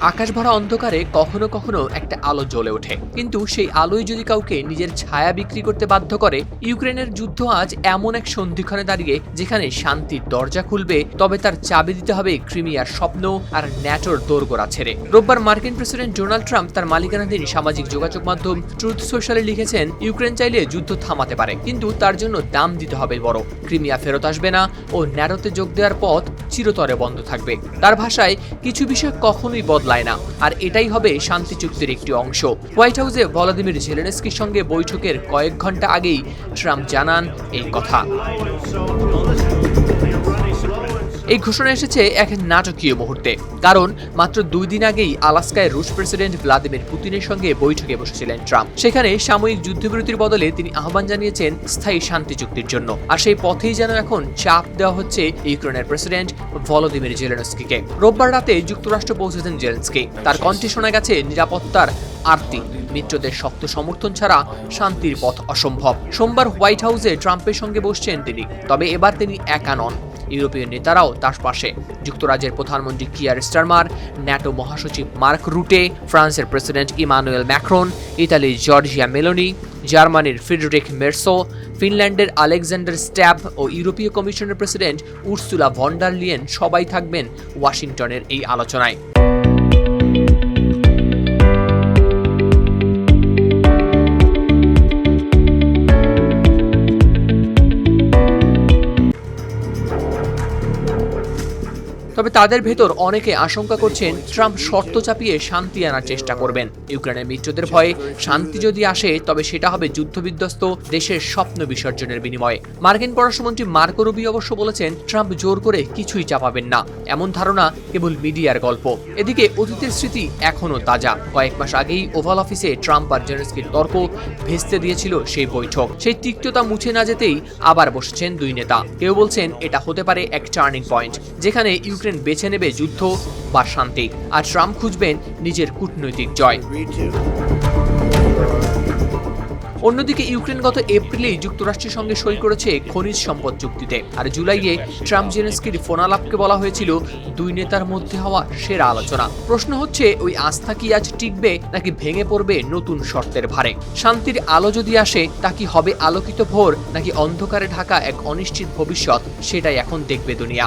আকাশ ভরা অন্ধকারে কখনো কখনো একটা আলো জ্বলে ওঠে। কিন্তু সেই আলোই যদি কাউকে নিজের ছায়া বিক্রি করতে বাধ্য করে, ইউক্রেনের যুদ্ধ আজ এমন এক সন্ধিক্ষণে দাঁড়িয়ে যেখানে শান্তির দরজা খুলবে, তবে তার চাবি দিতে হবে ক্রিমিয়ার স্বপ্ন আর ন্যাটোর দোরগোড়া ছেড়ে। রোববার মার্কিন প্রেসিডেন্ট ডোনাল্ড ট্রাম্প তার মালিকানাধীন সামাজিক যোগাযোগ মাধ্যম ট্রুথ সোশ্যালে লিখেছেন, ইউক্রেন চাইলে যুদ্ধ থামাতে পারে, কিন্তু তার জন্য দাম দিতে হবে বড়। ক্রিমিয়া ফেরত আসবে না ও ন্যাটোতে যোগ দেওয়ার পথ চিরতরে বন্ধ থাকবে। তার ভাষায় কিছু বিষয় কখনোই বদলায় না। আর এটাই হবে শান্তি চুক্তির একটি অংশ। হোয়াইট হাউসে ভলাদিমির জেলেনস্কির সঙ্গে বৈঠকের কয়েক ঘণ্টা আগেই ট্রাম্প জানান এই কথা। এই ঘোষণা এসেছে এক নাটকীয় মুহূর্তে। কারণ মাত্র দুই দিন আগেই আলাস্কায় রুশ প্রেসিডেন্ট ভ্লাদিমির পুতিনের সঙ্গে বৈঠকে বসেছিলেন ট্রাম্প। সেখানে সাময়িক যুদ্ধবিরতির বদলে তিনি আহ্বান জানিয়েছেন স্থায়ী শান্তি চুক্তির জন্য। আর সেই পথেই যেন এখন চাপ দেওয়া হচ্ছে ইউক্রেনের প্রেসিডেন্ট ভলোদিমির জেলেনস্কিকে। রোববার রাতে যুক্তরাষ্ট্র পৌঁছেছেন জেলেনস্কি। তার কণ্ঠে শোনা গেছে, নিরাপত্তার আরতি মিত্রদের শক্ত সমর্থন ছাড়া শান্তির পথ অসম্ভব। সোমবার হোয়াইট হাউসে ট্রাম্পের সঙ্গে বসছেন তিনি। তবে এবার তিনি একা নন। ইউরোপীয় নেতারাও তার পাশে। যুক্তরাজ্যের প্রধানমন্ত্রী কিয়ার স্টারমার, ন্যাটো মহাসচিব মার্ক রুটে, ফ্রান্সের প্রেসিডেন্ট ইমানুয়েল ম্যাক্রন, ইতালির জর্জিয়া মেলোনি, জার্মানির ফ্রিডরিক মেরসো, ফিনল্যান্ডের আলেকজান্ডার স্ট্যাব ও ইউরোপীয় কমিশনের প্রেসিডেন্ট উর্সুলা ভন্ডার লিয়েন সবাই থাকবেন ওয়াশিংটনের এই আলোচনায়। তবে তাদের ভেতর অনেকে আশঙ্কা করছেন ট্রাম্প শর্ত চাপিয়ে শান্তি আনার চেষ্টা করবেন। ইউক্রেনের মিত্রদের ভয়ে শান্তি যদি আসে, তবে সেটা হবে যুদ্ধবিধ্বস্ত দেশের স্বপ্ন বিসর্জনের বিনিময়ে। মার্কিন পররাষ্ট্রমন্ত্রী মার্কো রুবি অবশ্য বলেছেন, ট্রাম্প জোর করে কিছুই চাপাবেন না। এমন ধারণা কেবল মিডিয়ার গল্প। এদিকে অতীতের স্মৃতি এখনও তাজা। কয়েক মাস আগেই ওভাল অফিসে ট্রাম্প আর জেনেস্কির তর্ক ভেস্তে দিয়েছিল সেই বৈঠক। সেই তিক্ততা মুছে না যেতেই আবার বসেছেন দুই নেতা। কেউ বলছেন, এটা হতে পারে এক টার্নিং পয়েন্ট, যেখানে ইউক্রেন বেছে নেবে যুদ্ধ বা শান্তি। আর ট্রাম্প খুঁজবেন নিজের কূটনৈতিক জয়। অন্যদিকে ইউক্রেন গত এপ্রিলেই যুক্তরাষ্ট্রের সঙ্গে সই করেছে খনিজ সম্পদ চুক্তিতে। আর জুলাইয়ে ট্রাম্প জেনেস্কির ফোনালাপকে বলা হয়েছিল দুই নেতার মধ্যে হওয়া সেরা আলোচনা। প্রশ্ন হচ্ছে ওই আস্থা কি আজ টিকবে নাকি ভেঙে পড়বে নতুন শর্তের ভারে? শান্তির আলো যদি আসে তা কি হবে আলোকিত ভোর নাকি অন্ধকারে ঢাকা এক অনিশ্চিত ভবিষ্যৎ? সেটাই এখন দেখবে দুনিয়া।